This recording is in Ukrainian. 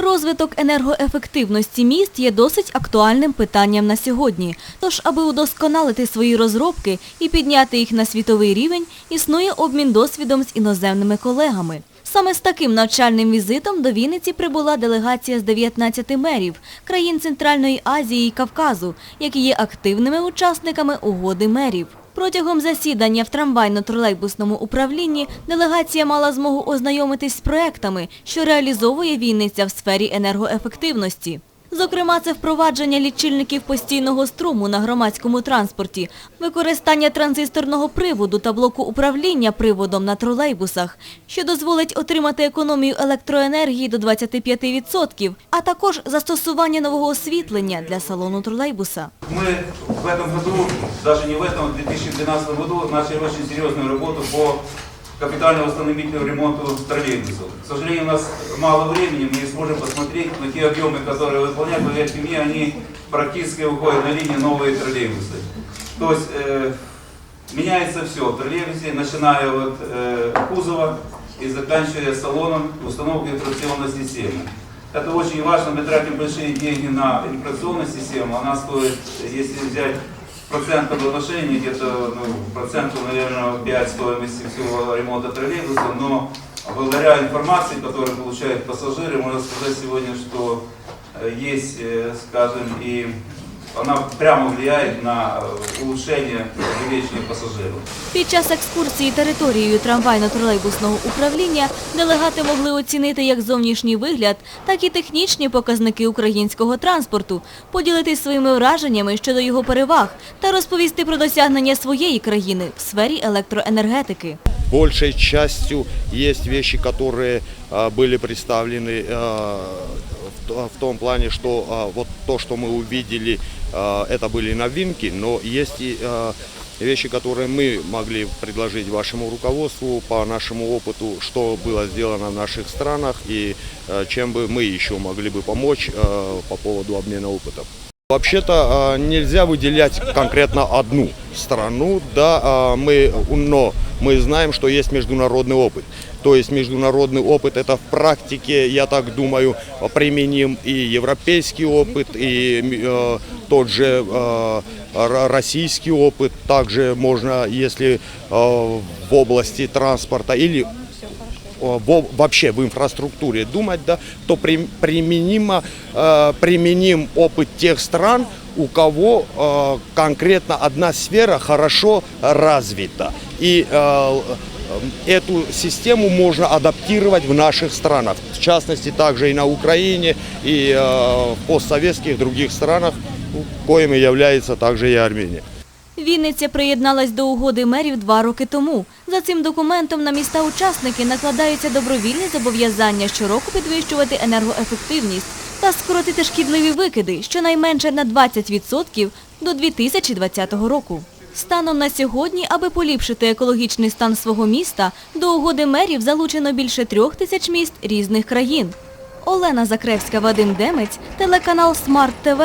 Розвиток енергоефективності міст є досить актуальним питанням на сьогодні. Тож, аби удосконалити свої розробки і підняти їх на світовий рівень, існує обмін досвідом з іноземними колегами. Саме з таким навчальним візитом до Вінниці прибула делегація з 19 мерів країн Центральної Азії і Кавказу, які є активними учасниками угоди мерів. Протягом засідання в трамвайно-тролейбусному управлінні делегація мала змогу ознайомитись з проектами, що реалізовує Вінниця в сфері енергоефективності. Зокрема, це впровадження лічильників постійного струму на громадському транспорті, використання транзисторного приводу та блоку управління приводом на тролейбусах, що дозволить отримати економію електроенергії до 25%, а також застосування нового освітлення для салону тролейбуса. Мы в этом году, даже не в этом, в 2012 году начали очень серьезную работу по капитально-восстановительному ремонту троллейбусов. К сожалению, у нас мало времени, мы не сможем посмотреть, но те объемы, которые выполняют, поверьте мне, они практически выходят на линии новые троллейбусы. То есть э, меняется все в троллейбусе, начиная от э, кузова и заканчивая салоном установкой информационной системы. Это очень важно, мы тратим большие деньги на информационную систему, она стоит, если взять в процентном отношении, где-то ну, процентов, наверное, 5 стоимости всего ремонта троллейбуса, но благодаря информации, которую получают пассажиры, можно сказать сегодня, что э, есть, э, скажем, и она прямо влияет на э, улучшение увеличения пассажиров. Під час екскурсії територією трамвайно-тролейбусного управління делегати могли оцінити як зовнішній вигляд, так і технічні показники українського транспорту, поділитись своїми враженнями щодо його переваг та розповісти про досягнення своєї країни в сфері електроенергетики. большей частью есть вещи, которые а, были представлены а, в, то- в том плане, что а, вот то, что мы увидели, а, это были новинки, но есть и а, вещи, которые мы могли предложить вашему руководству по нашему опыту, что было сделано в наших странах и а, чем бы мы еще могли бы помочь по поводу обмена опытом. Вообще-то нельзя выделять конкретно одну страну, да, мы, но мы знаем, что есть международный опыт. То есть международный опыт это в практике, я так думаю, применим и европейский опыт, и э, тот же э, российский опыт. Также можно, если э, в области транспорта или э, во- вообще в инфраструктуре думать, да, то при- применимо, э, применим опыт тех стран, у кого э, конкретно одна сфера хорошо развита. И э, эту систему можно адаптировать в наших странах. В частности, также и на Украине, и э, в постсоветских других странах, коими является также и Армения. Вінниця приєдналась до угоди мерів два роки тому. За цим документом на міста-учасники накладаються добровільні зобов'язання щороку підвищувати енергоефективність та скоротити шкідливі викиди щонайменше на 20% до 2020 року. Станом на сьогодні, аби поліпшити екологічний стан свого міста, до угоди мерів залучено більше трьох тисяч міст різних країн. Олена Закревська, Вадим Демець, телеканал Смарт ТВ.